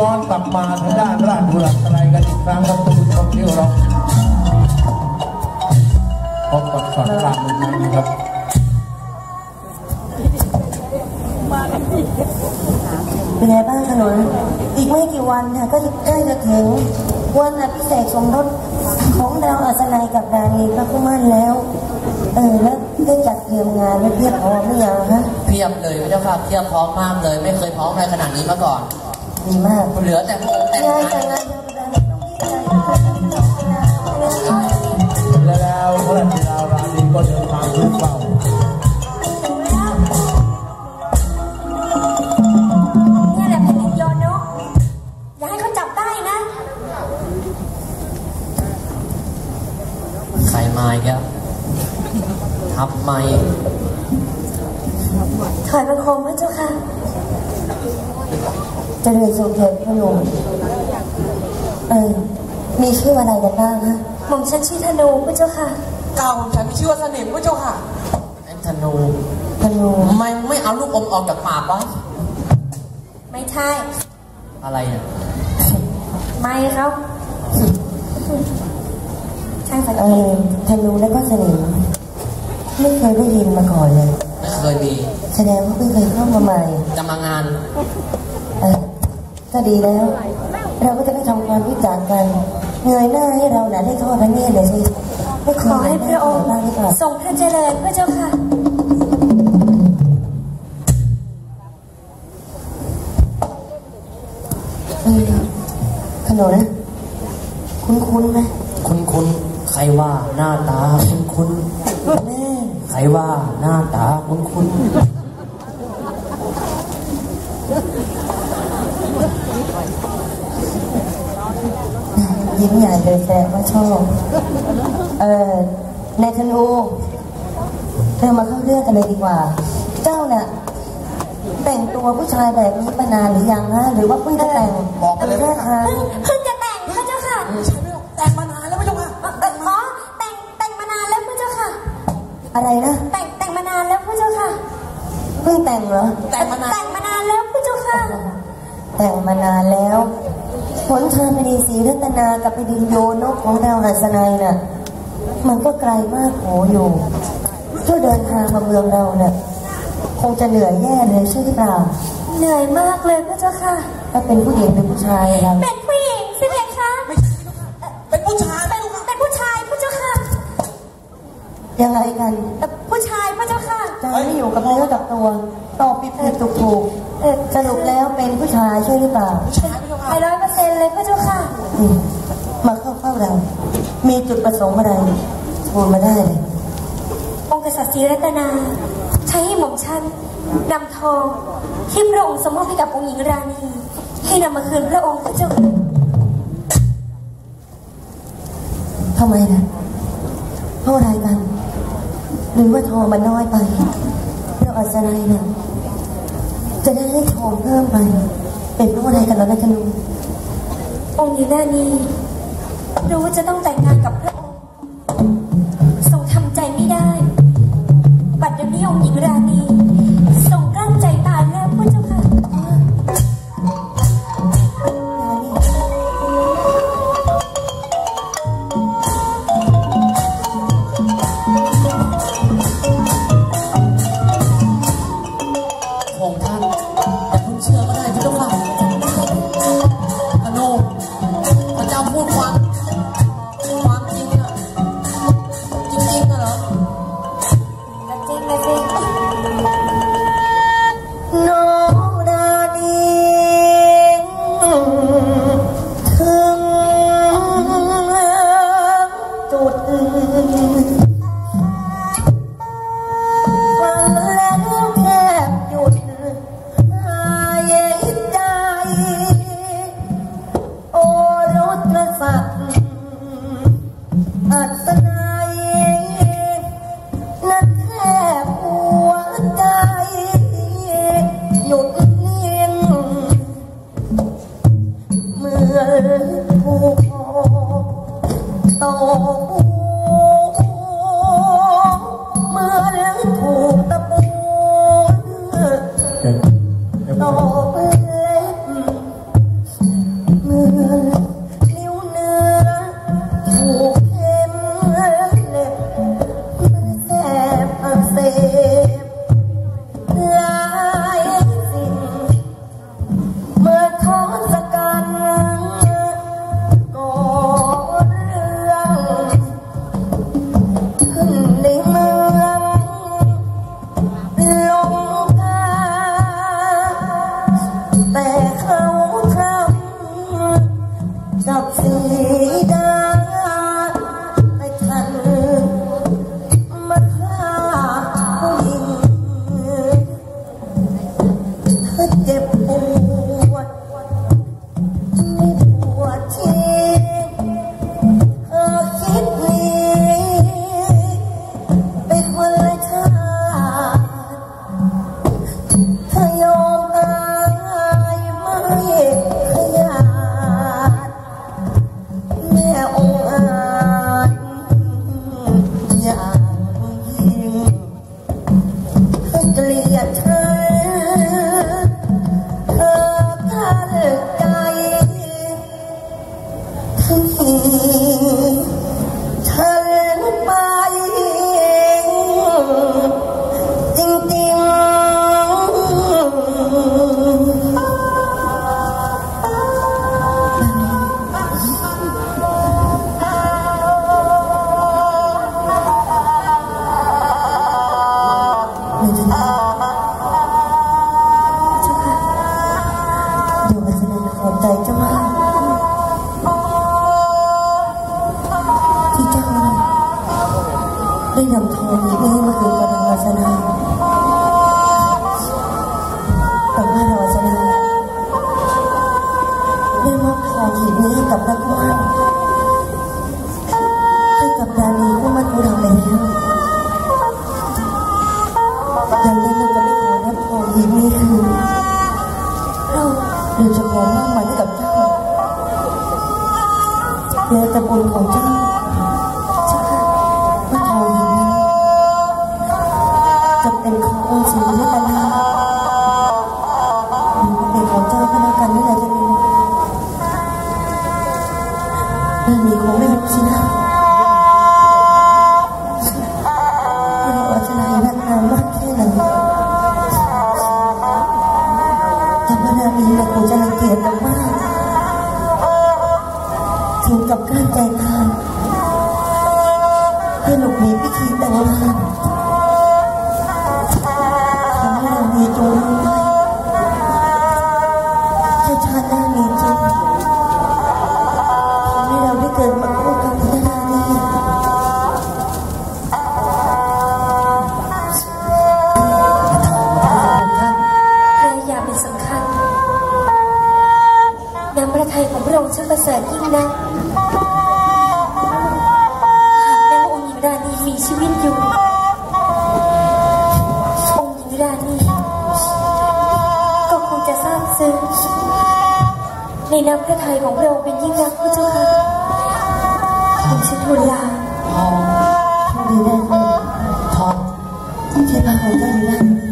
ย้อนกลับมาทางด้านราชบุรีอะไรกันอีกครั้งครับทุกผู้ชมที่เราพบกับสอนรามในนั้นนะครับเป็นไงบ้างขนุนอีกไม่กี่วันค่ะก็ใกล้จะถึงวันอภิเษกสมรสของดาวอัศนัยกับดานีพระคุมานแล้ว เออแล้วได้จัดเตรียมงานไว้เพียบพร้อมหรือยังฮะเพียบเลยพระเจ้าค่ะเพียบพร้อมมากเลย ไม่เคยพร้อมอะไรขนาดนี้มาก่อน ดีมากเหลือแต่พระองค์แต่งงานงาแต่นงงานเดียวกันต้องดีใจต้องดีใจและแล้วพระราชดาราณีก็เดินทางขึ้นเฝ้าเนี่ยแหละแผ่นดินโยนเนาะอย่าให้เขาจับได้นครมาอีกแล้วทับไม่ถอยบังคมพระเจ้าค่ะ เจะเรียนทรงเกียรติพระหนุ่มเออ มีชื่ออะไรกันบ้างฮะหม่อมฉันชื่อธนูพระเจ้าค่ะ เก่าฉันมีชื่อว่าสนิมพระเจ้าค่ะไอ้ธนูธนูทำไมไม่เอาลูกอมออกจากปากวะไม่ใช่ อะไรเนี่ยไม่เขาช่างสังเอเกอตธนูแล้วก็สนิมไม่เคยได้ยินมาก่อนเลย ไม่เคยมี แสดงว่าเพิ่งเคยเข้ามาใหม่จะมางานเออ ก็ดีแล้ว เราก็จะได้ทำความรู้จักกันเงยหน้าให้เราหนาได้ทอดพระเนตรเลยสิไม่ขอให้พระองค์บ้างดีกว่าทรงพระเจริญพระเจ้าค่ะ ยิ้มใหญ่เลยแสดงว่าชอบ เออในธนูเรามาเข้าเรื่องกันเลยดีกว่า เจ้าน่ะแต่งตัวผู้ชายแบบนี้มานานหรือยังฮะหรือว่าเพิ่งจะแต่งบอกไปเลยแค่ครั้งเพิ่งเพิ่งจะแต่งพระเจ้าค่ะใช่ไหมแต่งมานานแล้วพระเจ้าค่ะเอ่อเอ่ออ๋อแต่งแต่งมานานแล้วพระเจ้าค่ะ อะไรนะแต่งแต่งมานานแล้วพระเจ้าค่ะเพิ่งแต่งเหรอแต่งมานานแต่งมานานแล้วพระเจ้าค่ะ แต่งมานานแล้ว ผลทางแผ่นดินศรีรัตนากับแผ่นดินโยนกของดาวหัสนัยน่ะ มันก็ไกลมากโหอยู่ช่วยเดินทางมาเมืองเราน่ะคงจะเหนื่อยแย่เลยใช่หรือเปล่า เหนื่อยมากเลยพระเจ้าค่ะ ถ้าเป็นผู้หญิงเป็นผู้ชายเราเป็นผู้หญิงใช่ไหมคะเป็นผู้ชายเป็นเป็นผู้ชายพระเจ้าค่ะ ยังไงกันเอ่อ ผู้ชายพระเจ้าค่ะ ใจไม่อยู่กับเนื้อกับตัวตอบผิดผิดถูกถูกเออสรุปแล้วเป็นผู้ชายใช่หรือเปล่าไอ้ร้อยเปอร์เซ็นต์เลยพระเจ้าค่ะอืมมาเข้าเฝ้าเรา มีจุดประสงค์อะไรพูดมาได้เลยองค์กษัตริย์ศรีรัตนา ใช้ให้หม่อมฉันนำทองที่พระองค์สมมอบให้กับองค์หญิงราณีให้นำมาคืนพระองค์พระเจ้าค่ะทำไมนะเพราะอะไรกัน หรือว่าทองมันน้อยไป เราอัศนัยนะจะได้ให้ทองเพิ่มไป เป็นเพราะอะไรกันแล้วนะกันลุงองค์นี้แน่นีรู้ว่าจะต้องแต่งงาน gặp người ta Oh. มากมายให้กับเจ้าและตะบุญของเจ้า เกียรติมากถึงกับกลั้นใจทานให้หลบหนีพิธีแต่งงานทำให้เรามีตรงนี้ แม้องหญิงราณีมีชีวิตอยู่ องหญิงราณีก็คงจะทราบซึ้งในน้ำพระทัยของเราเป็นยิ่งนักผู้เจ้าค่ะผมชื่อทุลาทองดีแน่ทองต้องใช้พลังใจอยู่แล้ว